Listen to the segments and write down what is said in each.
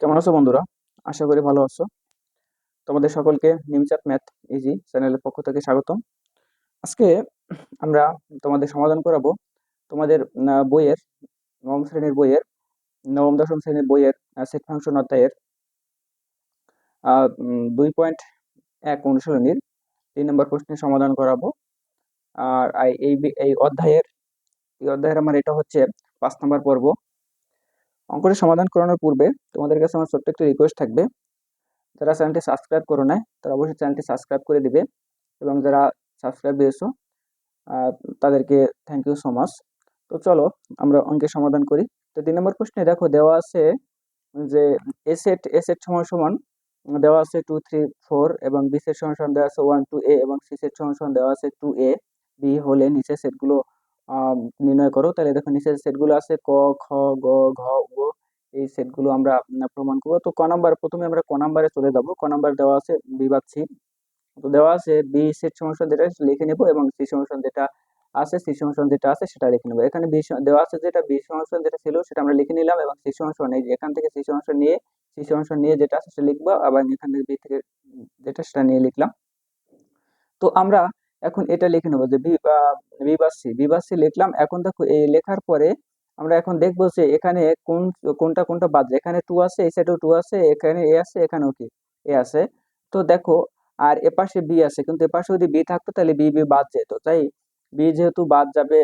কেমন আছো বন্ধুরা? আশা করি ভালো আছো। তোমাদের সকলকে নিমচাপ ম্যাথ ইজি চ্যানেলের পক্ষ থেকে স্বাগতম। আজকে আমরা তোমাদের সমাধান করাবো তোমাদের বইয়ের, নবম শ্রেণির বইয়ের, নবম দশম শ্রেণির বইয়ের সেট ফাংশন অধ্যায়ের দুই পয়েন্ট এক অনুশীলনীর তিন নম্বর প্রশ্নের সমাধান করাবো। আর এই এই অধ্যায়ের এই অধ্যায়ের আমার এটা হচ্ছে পাঁচ নম্বর পর্ব। অঙ্কটি সমাধান করানোর পূর্বে তোমাদের কাছে আমার ছোট্ট একটি রিকোয়েস্ট থাকবে। যারা চ্যানেলটি সাবস্ক্রাইব করো না তারা অবশ্যই চ্যানেলটি সাবস্ক্রাইব করে দিবে এবং যারা সাবস্ক্রাইব দিয়েছ তাদেরকে থ্যাংক ইউ সো মাচ তো চলো, আমরা অঙ্কের সমাধান করি। তো তিন নম্বর প্রশ্নে দেখো, দেওয়া আছে যে এ সেট এ সেট সমান সমান দেওয়া আছে টু থ্রি ফোর এবং বি সেট সমান সমান দেওয়া আছে ওয়ান টু এ এবং সি সেট সমান সমান দেওয়া আছে টু এ বি হলে নিচের সেটগুলো নির্ণয় করো। তাহলে দেখো নিচের সেটগুলো আছে, ক, খ, গ, ঘ ও। এই সেটগুলো আমরা প্রমাণ করব। তো ক নাম্বার প্রথমে আমরা ক নাম্বারে চলে যাব। ক নাম্বার দেওয়া আছে বিভাগ সি। তো দেওয়া আছে বি সেট সমস্যা যেটা লিখে নেব এবং সি সমস্যা যেটা আছে সি সমস্যা যেটা আছে, সেটা লিখে নেব। এখানে বি দেওয়া আছে যেটা বি সমস্যা যেটা ছিল, সেটা আমরা লিখে নিলাম এবং সি সমস্যা নেই। এখান থেকে সি সমস্যা নিয়ে সি সমস্যা নিয়ে যেটা আছে, সেটা লিখব আবার এখান থেকে বি থেকে যেটা, সেটা নিয়ে লিখলাম। তো আমরা এখন এটা লিখে নেব যে বি বি বা সি বি বা সি লিখলাম। এখন দেখো, এই লেখার পরে আমরা এখন দেখব যে এখানে কোন, কোনটা কোনটা বাদ এখানে টু আছে, এই সাইডেও টু আছে, এখানে এ আছে, এখানেও কি এ আছে। তো দেখো, আর এপাশে বি আছে, কিন্তু এপাশে যদি বি থাকতো, তাহলে বি বি বাদ যেত। তাই বি যেহেতু বাদ যাবে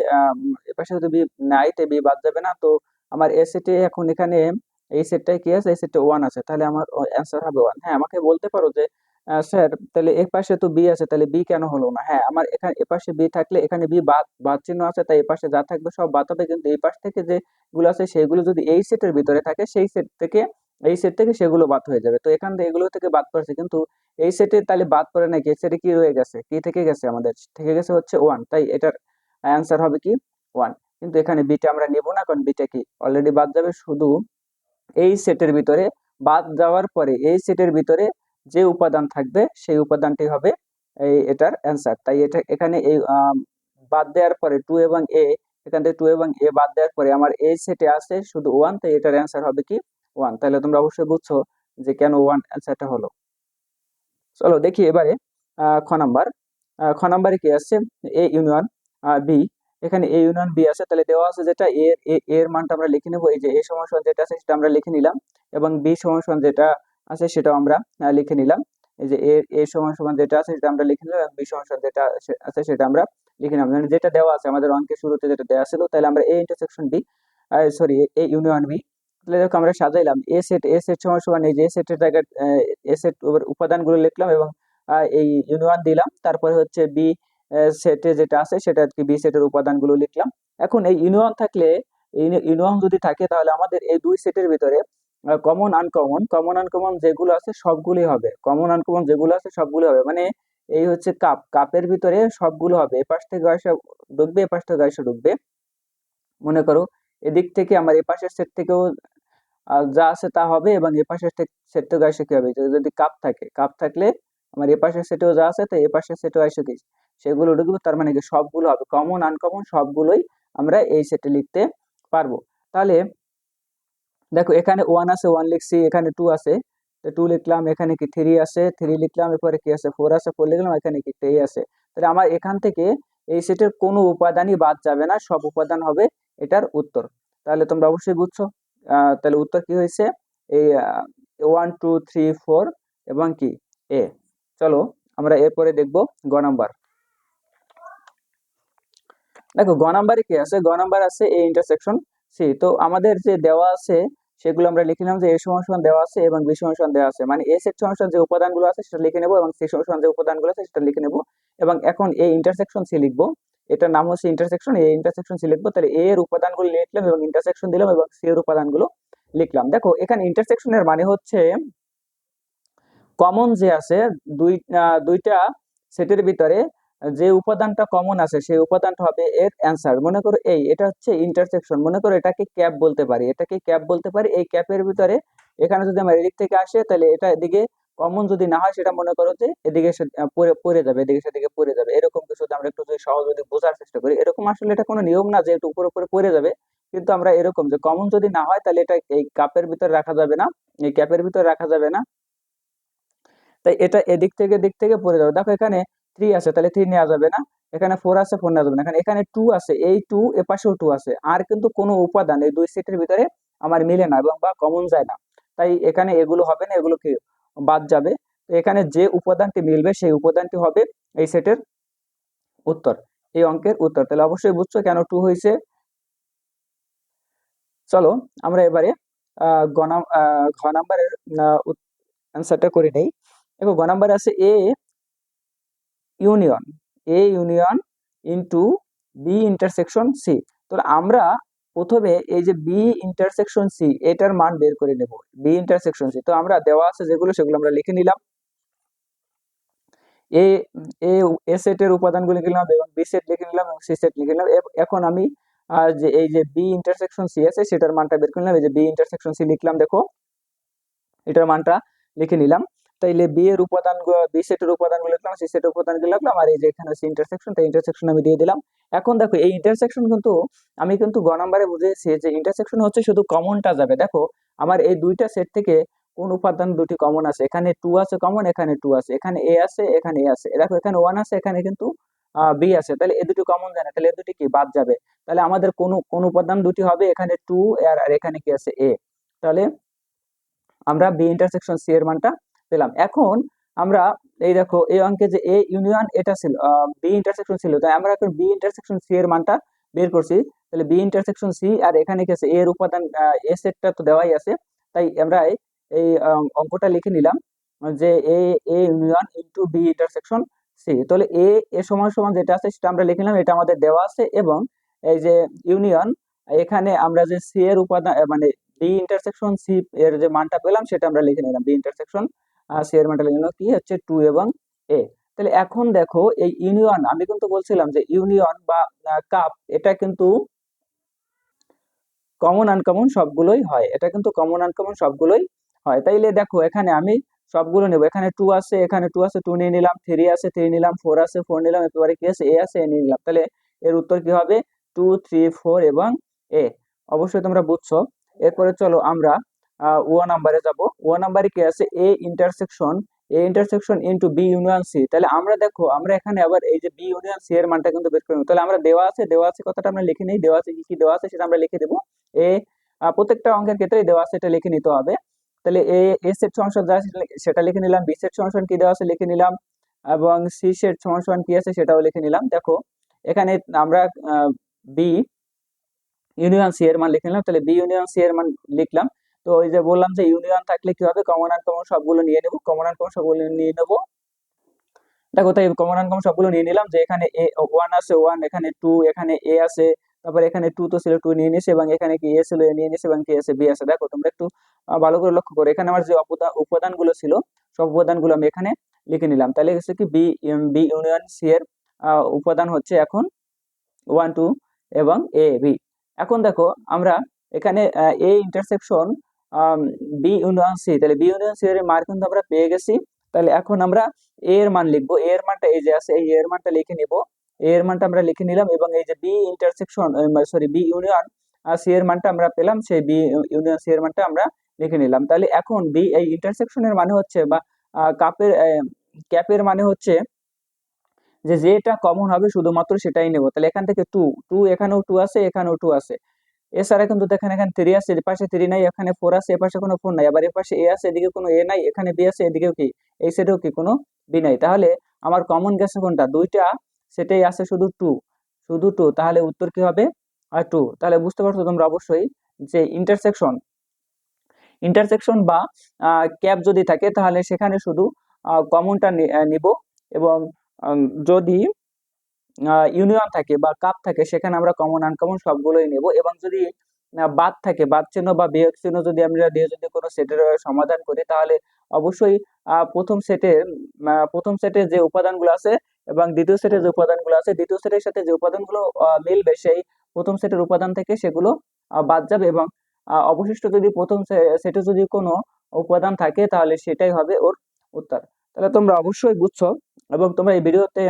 এপাশে যদি বি নাই, তাই বি বাদ যাবে না। তো আমার এ সেটে এখন এখানে এই সেটটাই কি আছে? এই সেটে ওয়ান আছে। তাহলে আমার অ্যান্সার হবে ওয়ান হ্যাঁ আমাকে বলতে পারো যে স্যার, তাহলে এ পাশে তো বি আছে, তাহলে বি কেন হলো না? হ্যাঁ আমার এখানে, এ পাশে বি থাকলে এখানে বি বাদ বাদ চিহ্ন আছে, তাই এ পাশে যা থাকবে সব বাদ হবে। কিন্তু এই পাশ থেকে যেগুলো আছে, সেগুলো যদি এই সেটের ভিতরে থাকে, সেই সেট থেকে, এই সেট থেকে সেগুলো বাদ হয়ে যাবে। তো এখান থেকে এগুলো থেকে বাদ পড়েছে। কিন্তু এই সেটে তাহলে বাদ পড়ে নাকি এই সেটে কি রয়ে গেছে? কি থেকে গেছে আমাদের? থেকে গেছে হচ্ছে ওয়ান তাই এটার অ্যান্সার হবে কি? ওয়ান কিন্তু এখানে বিটা আমরা নেব না, কারণ বিটা কি? অলরেডি বাদ যাবে। শুধু এই সেটের ভিতরে বাদ যাওয়ার পরে, এই সেটের ভিতরে যে উপাদান থাকবে, সেই উপাদানটি হবে এই এটার অ্যান্সার তাই এটা এখানে এই বাদ দেওয়ার পরে টু এবং এ এখান থেকে টু এবং এ বাদ দেওয়ার পরে আমার এই সেটে আছে শুধু ওয়ান তাই এটার অ্যান্সার হবে কি ওয়ান তাহলে তোমরা অবশ্যই বুঝছ যে কেন ওয়ান অ্যান্সারটা হলো। চলো দেখি এবারে খ নাম্বার। খ নাম্বারে কি আছে? এ ইউনিয়ন বি এখানে এ ইউনিয়ন বি আছে, তাহলে দেওয়া আছে যেটা এ এ- এর মানটা আমরা লিখে নেব। এই যে এ সমান যেটা আছে সেটা আমরা লিখে নিলাম এবং বি সমান যেটা আছে, সেটাও আমরা লিখে নিলাম। এই যে এ এ সমান সমান যেটা আছে, সেটা আমরা লিখে নিলাম, বি সমান যেটা আছে আছে, সেটা আমরা লিখে নিলাম। মানে যেটা দেওয়া আছে, আমাদের অঙ্কের শুরুতে যেটা দেওয়া ছিল, তাহলে আমরা A intersection B sorry A union B তাহলে দেখো আমরা সাজাইলাম। এ সেট এ সেট সমান সমান এই যে এ সেটের জায়গায় এ সেট উপাদানগুলো লিখলাম এবং এই ইউনিয়ন দিলাম। তারপরে হচ্ছে বি সেটে যেটা আছে, সেটা আর কি বি সেটের উপাদানগুলো লিখলাম। এখন এই ইউনিয়ন থাকলে ইউনিয়ন যদি থাকে, তাহলে আমাদের এই দুই সেটের ভিতরে কমন আনকমন কমন আনকমন যেগুলো আছে সবগুলোই হবে। কমন আনকমন যেগুলো আছে সবগুলো হবে। মানে এই হচ্ছে কাপ কাপের ভিতরে সবগুলো হবে। এপাশ থেকে আসা ঢুকবে, এপাশ থেকে আসা ঢুকবে। মনে করো এদিক থেকে আমার এপাশের সেট থেকেও যা আছে তা হবে এবং এপাশের সেট থেকে আসে কি হবে? যদি কাপ থাকে কাপ থাকলে আমার এপাশের সেটেও যা আছে তো এপাশের সেটেও আসে কি? সেগুলো ঢুকবে, তার মানে কি সবগুলো হবে। কমন আনকমন সবগুলোই আমরা এই সেটে লিখতে পারব। তাহলে দেখো, এখানে ওয়ান আছে ওয়ান লিখছি, এখানে টু আছে। তো টু লিখলাম, এখানে কি থ্রি আছে? থ্রি লিখলাম, এরপরে কি আছে? ফোর আছে ফোর লিখলাম, এখানে কি টেই আছে? তাহলে আমার এখান থেকে এই সেটের কোনো উপাদানই বাদ যাবে না, সব উপাদান হবে এটার উত্তর। তাহলে তোমরা অবশ্যই বুঝছ। তাহলে উত্তর কি হয়েছে? এই ওয়ান টু থ্রি ফোর এবং কি? এ চলো, আমরা এরপরে দেখব গ নাম্বার। দেখো, গ নাম্বারে কি আছে? গ নাম্বার আছে এ ইন্টারসেকশন সি তো আমাদের যে দেওয়া আছে সেগুলো আমরা লিখে নিলাম যে এ সমান দেওয়া আছে এবং বি সমান দেওয়া আছে। মানে এ সমান সমান যে উপাদানগুলো আছে সেটা লিখে নেব এবং সি সমান যে উপাদানগুলো আছে সেটা লিখে নেব। এবং এখন এ ইন্টারসেকশন সি লিখব। এটার নাম হচ্ছে ইন্টারসেকশন এ ইন্টারসেকশন সি লিখব। তাহলে এ এর উপাদানগুলো লিখলাম এবং ইন্টারসেকশন দিলাম এবং সি এর উপাদানগুলো লিখলাম। দেখো, এখানে ইন্টারসেকশনের মানে হচ্ছে কমন যে আছে দুই দুইটা সেটের ভিতরে যে উপাদানটা কমন আছে, সেই উপাদানটা হবে এর অ্যান্সার মনে করো এই, এটা হচ্ছে ইন্টারসেকশন মনে করো এটাকে ক্যাপ বলতে পারি। এটাকে ক্যাপ বলতে পারি। এই ক্যাপের ভিতরে এখানে যদি আমার এদিক থেকে আসে, তাহলে এটা এদিকে কমন যদি না হয়, সেটা মনে করো যে এদিকে পড়ে যাবে, এদিকে সেদিকে পড়ে যাবে। এরকম কিছু আমরা একটু যদি সহজ যদি বোঝার চেষ্টা করি। এরকম আসলে এটা কোনো নিয়ম না যে একটু উপরে উপরে পড়ে যাবে। কিন্তু আমরা এরকম যে কমন যদি না হয়, তাহলে এটা এই কাপের ভিতরে রাখা যাবে না। এই ক্যাপের ভিতরে রাখা যাবে না। তাই এটা এদিক থেকে দিক থেকে পড়ে যাবে। দেখো এখানে থ্রি আছে, তাহলে থ্রি নেওয়া যাবে না। এখানে ফোর আছে ফোর নেওয়া যাবে না। এখানে টু আছে, এই টু এপাশেও টু আছে। আর কিন্তু কোনো উপাদান এই দুই সেটের ভিতরে আমার মিলে না এবং বা কমন যায় না। তাই এখানে এগুলো হবে না এগুলো কি বাদ যাবে। এখানে যে উপাদানটি মিলবে, সেই উপাদানটি হবে এই সেটের উত্তর, এই অঙ্কের উত্তর। তাহলে অবশ্যই বুঝছ কেন টু হয়েছে? চলো আমরা এবারে ঘ নাম্বারের অ্যান্সারটা করে নেই। দেখো, গ নাম্বার আছে A union A union into B intersection C তো আমরা প্রথমে এই যে বি ইন্টারসেকশন সি এটার মান বের করে নেব। বি ইন্টারসেকশন সি তো আমরা দেওয়া আছে যেগুলো, সেগুলো আমরা লিখে নিলাম। এ এ সেটের উপাদানগুলো নিলাম এবং বি সেট লিখে নিলাম এবং সি সেট লিখে নিলাম। এখন আমি যে এই যে বি ইন্টারসেকশন সি আছে, সেটার মানটা বের করে নিলাম। এই যে বি ইন্টারসেকশন সি লিখলাম, দেখো। এটার মানটা লিখে নিলাম। তাইলে বি এর উপাদান বি সেটের উপাদানগুলো লিখলাম, সি সেটের উপাদানগুলো লিখলাম, আর এই যে এখানে আছে ইন্টারসেকশন তাই ইন্টারসেকশন আমি দিয়ে দিলাম। এখন দেখো, এই ইন্টারসেকশন কিন্তু আমি কিন্তু গ নাম্বারে বুঝেছি যে ইন্টারসেকশন হচ্ছে শুধু কমনটা যাবে। দেখো, আমার এই দুইটা সেট থেকে কোন উপাদান দুটি কমন আছে? এখানে টু আছে কমন এখানে টু আছে। এখানে এ আছে, এখানে এ আছে। দেখো, এখানে ওয়ান আছে, এখানে কিন্তু বি আছে। তাহলে এ দুটি কমন যায় না তাহলে এ দুটি কি? বাদ যাবে। তাহলে আমাদের কোন কোন উপাদান দুটি হবে? এখানে টু আর এখানে কি আছে? এ তাহলে আমরা বি ইন্টারসেকশন সি এর মানটা পেলাম। এখন আমরা এই দেখো, এই অঙ্কে যে এ ইউনিয়ন এটা ছিল বি ইন্টারসেকশন ছিল, তাই আমরা এখন বি ইন্টারসেকশন সি এর মানটা বের করছি। তাহলে বি ইন্টারসেকশন সি আর এখানে কি আছে? এ এর উপাদান এ সেটটা তো দেওয়াই আছে। তাই আমরা এই অঙ্কটা লিখে নিলাম যে A A union into B intersection C তাহলে এ এ সমান সমান যেটা আছে সেটা আমরা লিখে নিলাম, এটা আমাদের দেওয়া আছে এবং এই যে ইউনিয়ন এখানে আমরা যে সি এর উপাদান মানে বি ইন্টারসেকশন সি এর যে মানটা পেলাম সেটা আমরা লিখে নিলাম। বি ইন্টারসেকশন মানটা লিখে নিলাম কি হচ্ছে টু এবং এ তাহলে এখন দেখো এই ইউনিয়ন আমি কিন্তু বলছিলাম যে ইউনিয়ন বা কাপ এটা কিন্তু কমন আনকমন সবগুলোই হয়। এটা কিন্তু কমন আনকমন সবগুলোই হয়। তাইলে দেখো এখানে আমি সবগুলো নেব। এখানে টু আছে, এখানে টু আছে টু নিয়ে নিলাম থ্রি আছে থ্রি নিলাম ফোর আছে ফোর নিলাম এবারে কি আছে? এ আছে এ নিয়ে নিলাম। তাহলে এর উত্তর কি হবে? টু থ্রি ফোর এবং এ অবশ্যই তোমরা বুঝছ। এরপরে চলো আমরা ও নাম্বারে যাব। ও নাম্বারে কি আছে? A intersection A intersection into B union C তাহলে আমরা দেখো, আমরা এখানে আবার এই যে বি ইউনিয়ন সি এর মানটা কিন্তু বের করে তাহলে আমরা দেওয়া আছে দেওয়া আছে কথাটা আমরা লিখে নেই। দেওয়া আছে কি কি দেওয়া আছে সেটা আমরা লিখে দেবো। এ প্রত্যেকটা অঙ্কের ক্ষেত্রেই দেওয়া আছে, এটা লিখে নিতে হবে। তাহলে এ এ সেট সমান যা সেটা লিখে নিলাম। বি সেট সমান কি দেওয়া আছে লিখে নিলাম। এবং সি সেট সমান কি আছে সেটাও লিখে নিলাম। দেখো, এখানে আমরা বি ইউনিয়ন সি এর মান লিখে নিলাম। তাহলে বি ইউনিয়ন সি এর মান লিখলাম। তো ওই যে বললাম যে ইউনিয়ন থাকলে কি হবে কমন আন কমন সবগুলো নিয়ে নেব? কমন আন কমন সবগুলো নিয়ে নেব। দেখো তাই কমন আন কমন সবগুলো নিয়ে নিলাম যে এখানে এ ওয়ান আছে ওয়ান এখানে টু এখানে এ আছে, তারপর এখানে টু তো ছিল টু নিয়ে নিয়েছে এবং এখানে কি এ ছিল, এ নিয়ে নিয়েছে এবং কি আছে, বি আছে। দেখো, তোমরা একটু ভালো করে লক্ষ্য করো। এখানে আমার যে উপাদান উপাদানগুলো ছিল, সব উপাদানগুলো আমি এখানে লিখে নিলাম। তাহলে হচ্ছে কি বি বি ইউনিয়ন সি এর উপাদান হচ্ছে এখন ওয়ান টু এবং এ বি এখন দেখো, আমরা এখানে A intersection B union C তাহলে বি ইউনিয়ন সি এর মান কিন্তু আমরা পেয়ে গেছি। তাহলে এখন আমরা এ এর মান লিখব। এ এর মানটা এই যে আছে, এই এর মানটা লিখে নিব। এ এর মানটা আমরা লিখে নিলাম এবং এই যে B intersection sorry B union C এর মানটা আমরা পেলাম, সেই বি ইউনিয়ন সি এর মানটা আমরা লিখে নিলাম। তাহলে এখন বি এই ইন্টারসেকশনের মানে হচ্ছে বা কাপের ক্যাপের মানে হচ্ছে যে যেটা কমন হবে শুধুমাত্র সেটাই নেব। তাহলে এখান থেকে টু টু এখানেও টু আছে, এখানেও টু আছে। এছাড়া কিন্তু দেখেন, এখানে থ্রি আছে এপাশে থ্রি নাই, এখানে ফোর আছে এপাশে কোনো ফোর নাই। আবার এপাশে এ আছে, এদিকে কোনো এ নাই, এখানে বি আছে, এদিকেও কি? এই সেটেও কি? কোনো বি নাই। তাহলে আমার কমন গেছে কোনটা? দুইটা সেটাই আছে শুধু টু শুধু টু তাহলে উত্তর কি হবে? আর টু তাহলে বুঝতে পারছ তোমরা অবশ্যই যে ইন্টারসেকশন ইন্টারসেকশন বা ক্যাপ যদি থাকে, তাহলে সেখানে শুধু কমনটা নিব এবং যদি ইউনিয়ন থাকে বা কাপ থাকে, সেখানে আমরা কমন আনকমন সবগুলোই নেব এবং যদি বাদ থাকে, বাদ চিহ্ন বা বিয়োগ চিহ্ন যদি আমরা দিয়ে যদি কোনো সেটের সমাধান করি, তাহলে অবশ্যই প্রথম সেটের প্রথম সেটের যে উপাদানগুলো আছে এবং দ্বিতীয় সেটের যে উপাদানগুলো আছে, দ্বিতীয় সেটের সাথে যে উপাদানগুলো মিলবে, সেই প্রথম সেটের উপাদান থেকে সেগুলো বাদ যাবে এবং অবশিষ্ট যদি প্রথম সেটে যদি কোনো উপাদান থাকে, তাহলে সেটাই হবে ওর উত্তর। তাহলে তোমরা অবশ্যই বুঝছ এবং তোমরা এই ভিডিওতে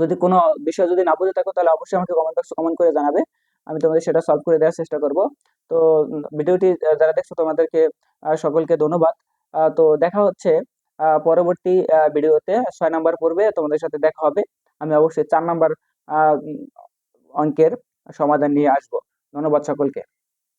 যদি কোনো বিষয় যদি না বুঝে থাকো, তাহলে অবশ্যই আমাকে কমেন্ট বক্সে কমেন্ট করে জানাবে। আমি তোমাদের সেটা সলভ করে দেওয়ার চেষ্টা করব। তো ভিডিওটি যারা দেখছ তোমাদেরকে সকলকে ধন্যবাদ। তো দেখা হচ্ছে পরবর্তী ভিডিওতে। ছয় নাম্বার পর্বে তোমাদের সাথে দেখা হবে। আমি অবশ্যই চার নাম্বার অঙ্কের সমাধান নিয়ে আসব। ধন্যবাদ সকলকে।